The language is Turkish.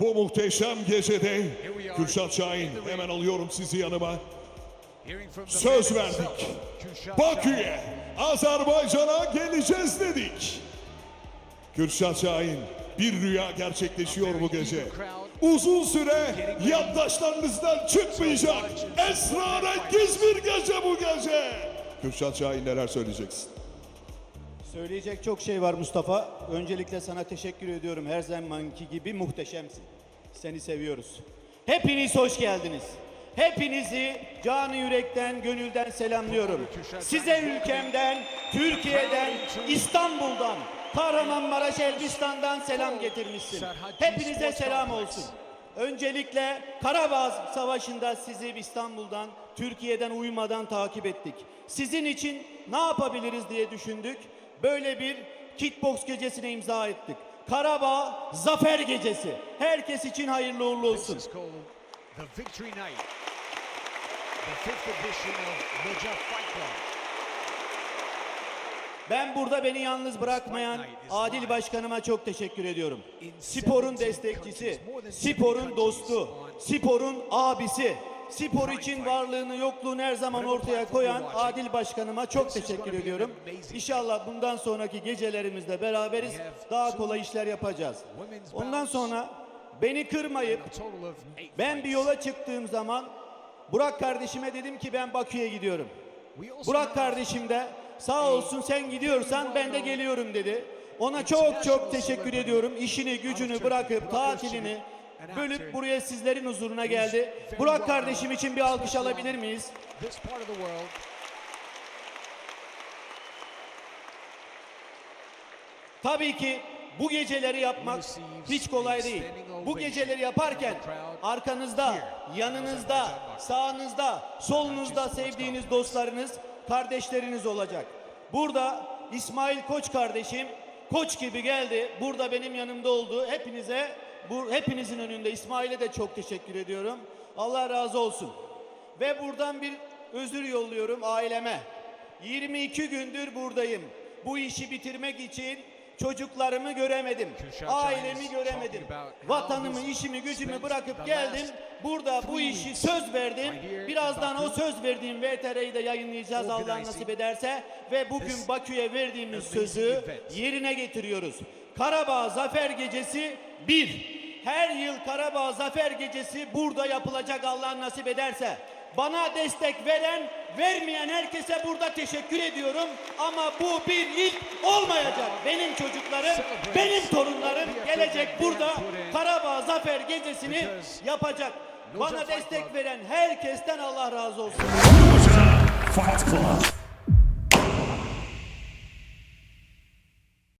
Bu muhteşem gecede Kürşat Şahin hemen alıyorum sizi yanıma. Söz verdik. Bakü'ye, Azerbaycan'a geleceğiz dedik. Kürşat Şahin bir rüya gerçekleşiyor bu gece. Uzun süre yandaşlarınızdan çıkmayacak esrarengiz bir gece bu gece. Kürşat Şahin neler söyleyeceksin? Söyleyecek çok şey var Mustafa. Öncelikle sana teşekkür ediyorum. Her zamanki gibi muhteşemsin. Seni seviyoruz. Hepiniz hoş geldiniz. Hepinizi canı yürekten, gönülden selamlıyorum. Size ülkemden, Türkiye'den, İstanbul'dan, Kahramanmaraş, Elbistan'dan selam getirmişsin. Hepinize selam olsun. Öncelikle Karabağ Savaşı'nda sizi İstanbul'dan, Türkiye'den uyumadan takip ettik. Sizin için ne yapabiliriz diye düşündük. Böyle bir kickbox gecesine imza ettik. Karabağ Zafer Gecesi. Herkes için hayırlı uğurlu olsun. This is called the Victory Night, the fifth edition of Moja Fight Club. Ben burada beni yalnız bırakmayan Adil Başkanıma çok teşekkür ediyorum. Sporun destekçisi, sporun dostu, sporun abisi, spor için varlığını yokluğunu her zaman ortaya koyan Adil Başkanıma çok teşekkür ediyorum. İnşallah bundan sonraki gecelerimizde beraberiz. Daha kolay işler yapacağız. Ondan sonra beni kırmayıp ben bir yola çıktığım zaman Burak kardeşime dedim ki ben Bakü'ye gidiyorum. Burak kardeşim de sağ olsun sen gidiyorsan ben de geliyorum dedi. Ona çok çok teşekkür ediyorum. İşini gücünü bırakıp tatilini bölüp buraya sizlerin huzuruna geldi. Burak kardeşim için bir alkış alabilir miyiz? Tabii ki bu geceleri yapmak hiç kolay değil. Bu geceleri yaparken arkanızda, yanınızda, sağınızda, solunuzda sevdiğiniz dostlarınız, kardeşleriniz olacak. Burada İsmail Koç kardeşim koç gibi geldi. Burada benim yanımda oldu. Hepinize bu hepinizin önünde İsmail'e de çok teşekkür ediyorum. Allah razı olsun. Ve buradan bir özür yolluyorum aileme. 22 gündür buradayım. Bu işi bitirmek için çocuklarımı göremedim. Ailemi göremedim. Vatanımı, işimi, gücümü bırakıp geldim. Burada bu işi söz verdim. Birazdan o söz verdiğim VTR'yi de yayınlayacağız Allah nasip ederse. Ve bugün Bakü'ye verdiğimiz sözü yerine getiriyoruz. Karabağ Zafer Gecesi 1. Her yıl Karabağ Zafer Gecesi burada yapılacak Allah nasip ederse. Bana destek veren, vermeyen herkese burada teşekkür ediyorum. Ama bu bir ilk olmayacak. Benim çocuklarım, benim torunlarım gelecek burada Karabağ Zafer Gecesi'ni yapacak. Bana destek veren herkesten Allah razı olsun.